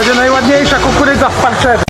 będzie najładniejsza kukurydza w Parczewie.